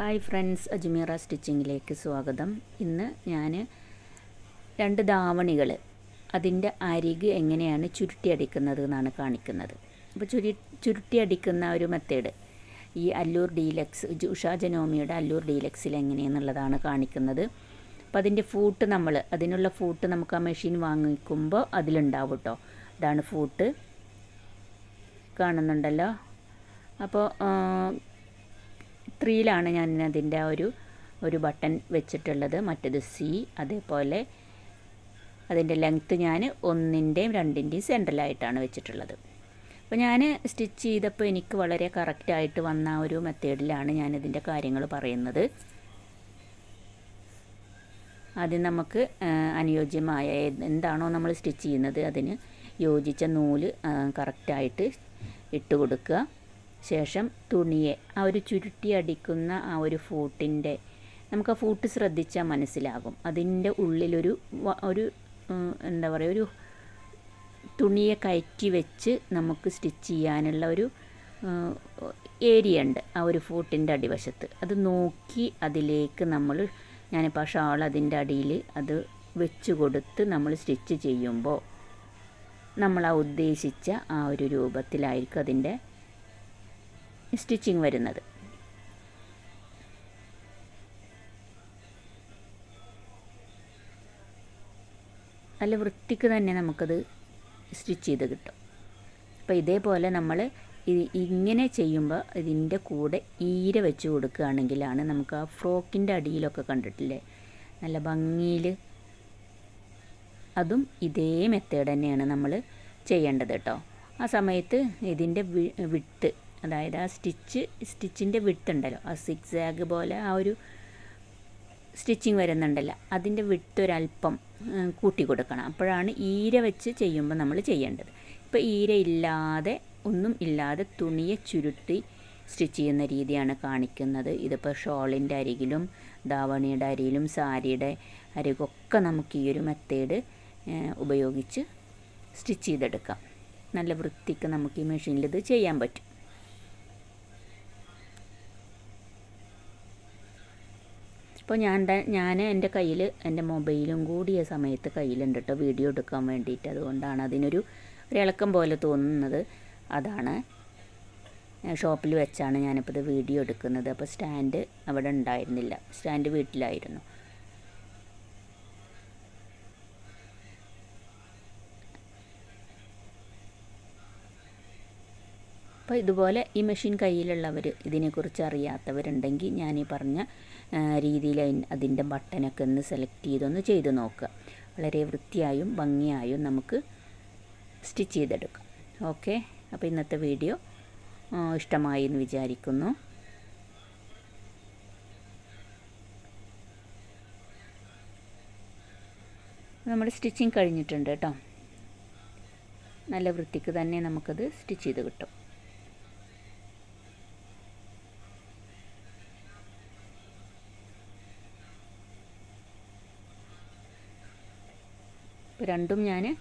Hi friends Ajmera സ്റ്റിച്ചിങ്ങിലേക്ക് സ്വാഗതം. ഇന്ന് ഞാൻ രണ്ട് ധാവണികൾ അതിന്റെ അരിക് എങ്ങനെയാണ് ചുരുട്ടിയടിക്കുന്നത് എന്നാണ് കാണിക്കുന്നത്. അപ്പോൾ ചുരു ചുരുട്ടി അടിക്കുന്ന ഒരു മെത്തേഡ് ഈ അല്ലൂർ ഡീലക്സ് ഉഷാ ജനോമിയുടെ അല്ലൂർ ഡീലക്സിൽ എങ്ങനെയെന്നുള്ളതാണ് കാണിക്കുന്നത്. അപ്പോൾ അതിന്റെ ഫൂട്ട് നമ്മൾ അതിനുള്ള ഫൂട്ട് നമുക്ക് ആ മെഷീൻ വാങ്ങിക്കുമ്പോൾ അതിലുണ്ടാവും കേട്ടോ ഇതാണ് ഫൂട്ട്. കാണുന്നുണ്ടല്ലോ? അപ്പോൾ ത്രീയിലാണ് ഞാൻ അതിന്റെ ആ ഒരു ഒരു ബട്ടൺ വെച്ചിട്ടുള്ളത്. മറ്റേത് സി അതേപോലെ അതിന്റെ ലെങ്ത്ത് ഞാൻ ഒന്നിന്റെയും രണ്ടിന്റെയും സെൻട്രലായിട്ടാണ് വെച്ചിട്ടുള്ളത്. അപ്പോൾ ഞാൻ സ്റ്റിച്ച് ചെയ്തപ്പോൾ എനിക്ക് വളരെ കറക്റ്റായിട്ട് വന്ന ഒരു മെത്തേഡിലാണ് ഞാനിതിന്റെ കാര്യങ്ങൾ പറയുന്നത്. ആദ്യം നമുക്ക് അനുയോജ്യമായ എന്താണോ നമ്മൾ സ്റ്റിച്ച് ചെയ്യുന്നത് അതിന് യോജിച്ച നൂൽ കറക്റ്റായിട്ട് ഇട്ട് കൊടുക്കുക ശേഷം തുണിയെ ആ ഒരു ചുരുട്ടി അടിക്കുന്ന ആ ഒരു ഫൂട്ടിന്റെ നമുക്ക് ആ ഫൂട്ട് ശ്രദ്ധിച്ചാൽ മനസ്സിലാകും. അതിന്റെ ഉള്ളിലൊരു ഒരു എന്താ പറയുക ഒരു തുണിയെ കയറ്റി വെച്ച് നമുക്ക് സ്റ്റിച്ച് ചെയ്യാനുള്ള ഒരു ഏരിയ ഉണ്ട് ആ ഒരു ഫൂട്ടിന്റെ അടിവശത്ത്. അത് നോക്കി അതിലേക്ക് നമ്മൾ ഞാനിപ്പോൾ ആ ഷാൾ അതിന്റെ അടിയിൽ അത് വെച്ച് കൊടുത്ത് നമ്മൾ സ്റ്റിച്ച് ചെയ്യുമ്പോൾ നമ്മൾ ആ ഉദ്ദേശിച്ച ആ ഒരു രൂപത്തിലായിരിക്കും അതിന്റെ സ്റ്റിച്ചിങ് വരുന്നത്. നല്ല വൃത്തിക്ക് തന്നെ നമുക്കത് സ്റ്റിച്ച് ചെയ്ത് കിട്ടും. അപ്പോൾ ഇതേപോലെ നമ്മൾ ഇങ്ങനെ ചെയ്യുമ്പോൾ ഇതിന്റെ കൂടെ ഈര വെച്ച് കൊടുക്കുകയാണെങ്കിലാണ് നമുക്ക് ആ ഫ്രോക്കിന്റെ അടിയിലൊക്കെ കണ്ടിട്ടില്ലേ? നല്ല ഭംഗിയിൽ അതും ഇതേ മെത്തേഡ് തന്നെയാണ് നമ്മൾ ചെയ്യേണ്ടത് കേട്ടോ. ആ സമയത്ത് ഇതിന്റെ വിട്ട് അതായത് ആ സ്റ്റിച്ച് സ്റ്റിച്ചിന്റെ വിട്ടുണ്ടല്ലോ ആ സിക്സ് ആഗ് പോലെ ആ ഒരു സ്റ്റിച്ചിങ് വരുന്നുണ്ടല്ലോ. അതിന്റെ വിട്ടൊരല്പം കൂട്ടി കൊടുക്കണം. അപ്പോഴാണ് ഈര വെച്ച് ചെയ്യുമ്പോൾ നമ്മൾ ചെയ്യേണ്ടത്. ഇപ്പോൾ ഈര ഇല്ലാതെ ഒന്നും ഇല്ലാതെ തുണിയെ ചുരുട്ടി സ്റ്റിച്ച് ചെയ്യുന്ന രീതിയാണ് കാണിക്കുന്നത്. ഇതിപ്പോൾ ഷോളിന്റെ അരികിലും ധാവണിയുടെ അരിയിലും സാരിയുടെ അരികൊക്കെ നമുക്ക് ഈ ഒരു മെത്തേഡ് ഉപയോഗിച്ച് സ്റ്റിച്ച് ചെയ്തെടുക്കാം. നല്ല വൃത്തിക്ക് നമുക്ക് ഈ മെഷീനിൽ ഇത് ചെയ്യാൻ പറ്റും. ഇപ്പോൾ ഞാൻ ഞാൻ എന്റെ കയ്യിൽ എന്റെ മൊബൈലും കൂടിയ സമയത്ത് കയ്യിലുണ്ട് കേട്ടോ വീഡിയോ എടുക്കാൻ വേണ്ടിയിട്ട് അതുകൊണ്ടാണ് അതിനൊരു ഒരു ഇളക്കം പോലെ തോന്നുന്നത്. അതാണ് ഷോപ്പിൽ വെച്ചാണ് ഞാനിപ്പോൾ ഇത് വീഡിയോ എടുക്കുന്നത്. അപ്പോൾ സ്റ്റാൻഡ് അവിടെ ഉണ്ടായിരുന്നില്ല. സ്റ്റാൻഡ് വീട്ടിലായിരുന്നു. അപ്പോൾ ഇതുപോലെ ഈ മെഷീൻ കയ്യിലുള്ളവർ ഇതിനെക്കുറിച്ച് അറിയാത്തവരുണ്ടെങ്കിൽ ഞാൻ ഈ പറഞ്ഞ രീതിയിൽ അതിന്റെ ബട്ടനൊക്കെ ഒന്ന് സെലക്ട് ചെയ്തൊന്ന് ചെയ്ത് നോക്കുക. വളരെ വൃത്തിയായും ഭംഗിയായും നമുക്ക് സ്റ്റിച്ച് ചെയ്തെടുക്കാം. ഓക്കെ? അപ്പോൾ ഇന്നത്തെ വീഡിയോ ഇഷ്ടമായി എന്ന് വിചാരിക്കുന്നു. നമ്മൾ സ്റ്റിച്ചിങ് കഴിഞ്ഞിട്ടുണ്ട് കേട്ടോ. നല്ല വൃത്തിക്ക് തന്നെ നമുക്കത് സ്റ്റിച്ച് ചെയ്ത് കിട്ടും. ഇപ്പോൾ രണ്ടും ഞാൻ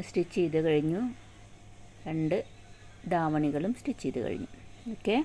സ്റ്റിച്ച് ചെയ്ത് കഴിഞ്ഞു. രണ്ട് ധാവണികളും സ്റ്റിച്ച് ചെയ്ത് കഴിഞ്ഞു. ഓക്കെ?